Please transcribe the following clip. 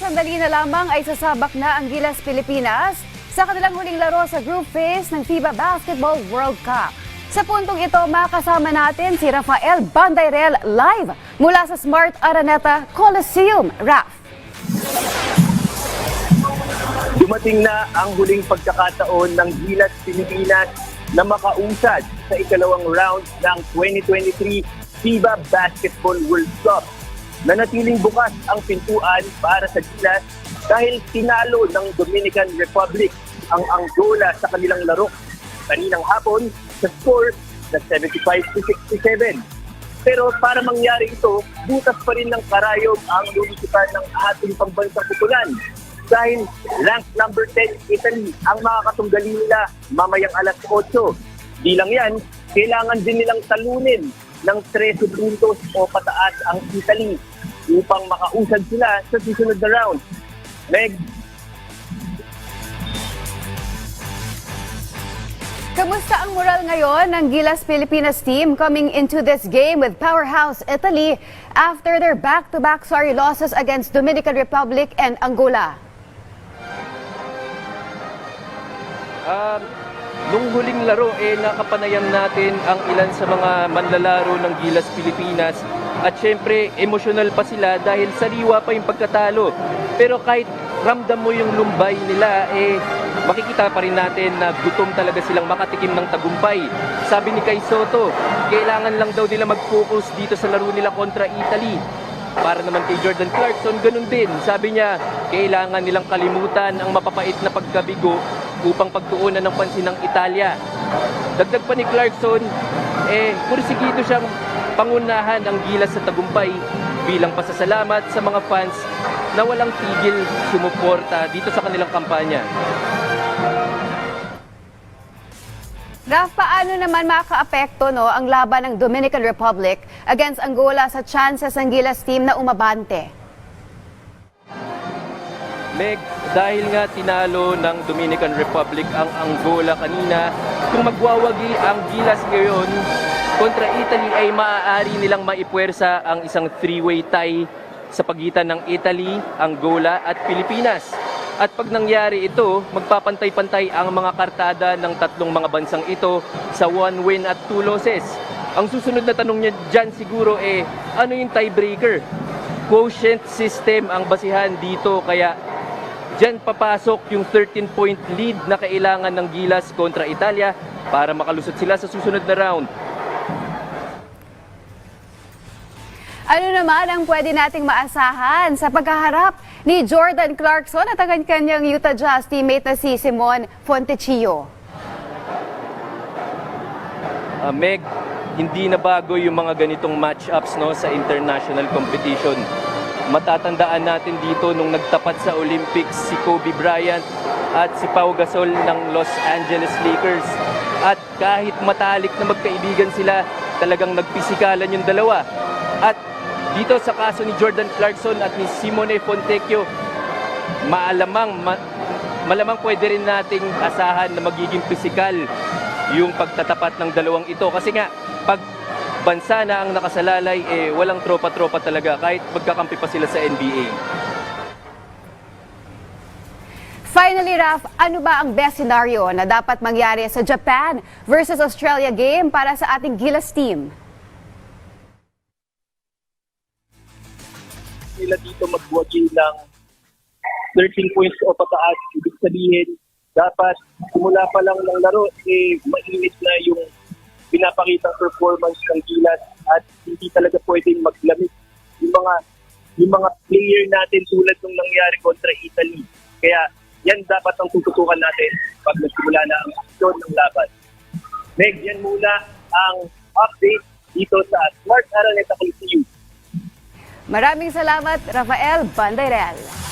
sandali na lamang ay sasabak na ang Gilas Pilipinas sa kanilang huling laro sa group phase ng FIBA Basketball World Cup. Sa puntong ito, makasama natin si Rafael Bandayrel live mula sa Smart Araneta Coliseum. Raf. Dumating na ang huling pagkakataon ng Gilas Pilipinas na makausad sa ikalawang round ng 2023 FIBA Basketball World Cup. Nanatiling bukas ang pintuan para sa Gilas dahil tinalo ng Dominican Republic ang Angola sa kanilang laro kaninang hapon sa score na 75 to 67. Pero para mangyari ito, butas pa rin ng karayom ang lulusutan ng ating pambansang putulan. Dahil rank number 10 Italy ang makakatunggali nila mamayang alas 8. Di lang yan, kailangan din nilang talunin ng 13 puntos o pataas ang Italy upang makausad sila sa susunod na round. Meg, Kamusta ang moral ngayon ng Gilas Pilipinas team coming into this game with powerhouse Italy after their back-to-back sorry losses against Dominican Republic and Angola? Um, nung huling laro, eh, nakapanayan natin ang ilan sa mga manlalaro ng Gilas Pilipinas. At syempre, emosyonal pa sila dahil sariwa pa yung pagkatalo. Pero kahit ramdam mo yung lumbay nila, eh, makikita pa rin natin na gutom talaga silang makatikim ng tagumpay. Sabi ni Kai Soto, kailangan lang daw nila mag-focus dito sa laro nila kontra Italy. Para naman kay Jordan Clarkson, ganun din. Sabi niya, kailangan nilang kalimutan ang mapapait na pagkabigo upang pagtuunan ng pansin ng Italia. Dagdag pa ni Clarkson, eh, pursigido siyang pangunahan ang gilas sa tagumpay bilang pasasalamat sa mga fans na walang tigil sumuporta dito sa kanilang kampanya. Raf, paano naman makakaapekto no, ang laban ng Dominican Republic against Angola sa chances ng Gilas team na umabante? Meg, dahil nga tinalo ng Dominican Republic ang Angola kanina, kung magwawagi ang Gilas ngayon kontra Italy ay maaari nilang maipuwersa ang isang three-way tie sa pagitan ng Italy, Angola at Pilipinas. At pag nangyari ito, magpapantay-pantay ang mga kartada ng tatlong mga bansang ito sa one win at two losses. Ang susunod na tanong niya dyan siguro eh, ano yung tiebreaker? Quotient system ang basihan dito kaya Diyan papasok yung 13-point lead na kailangan ng Gilas kontra Italia para makalusot sila sa susunod na round. Ano naman ang pwede nating maasahan sa pagkaharap ni Jordan Clarkson at ang kanyang Utah Jazz teammate na si Simon Fontecchio? Uh, Meg, hindi na bago yung mga ganitong matchups no sa international competition. Matatandaan natin dito nung nagtapat sa Olympics si Kobe Bryant at si Pau Gasol ng Los Angeles Lakers. At kahit matalik na magkaibigan sila, talagang nagpisikalan yung dalawa. At dito sa kaso ni Jordan Clarkson at ni Simone Fontecchio, maalamang ma- malamang pwede rin nating asahan na magiging pisikal yung pagtatapat ng dalawang ito kasi nga pag bansa na ang nakasalalay eh walang tropa-tropa talaga kahit magkakampi pa sila sa NBA. Finally, Raf, ano ba ang best scenario na dapat mangyari sa Japan versus Australia game para sa ating Gilas team? nila dito magwagi ng 13 points o pataas. Ibig sabihin, dapat simula pa lang ng laro, eh, mainit na yung pinapakitang performance ng Gilas at hindi talaga pwedeng maglamig yung mga yung mga player natin tulad nung nangyari kontra Italy. Kaya yan dapat ang tututukan natin pag nagsimula na ang aksyon ng laban. Meg, yan muna ang update dito sa Smart Araneta Coliseum. Maraming salamat, Rafael Bandayrel.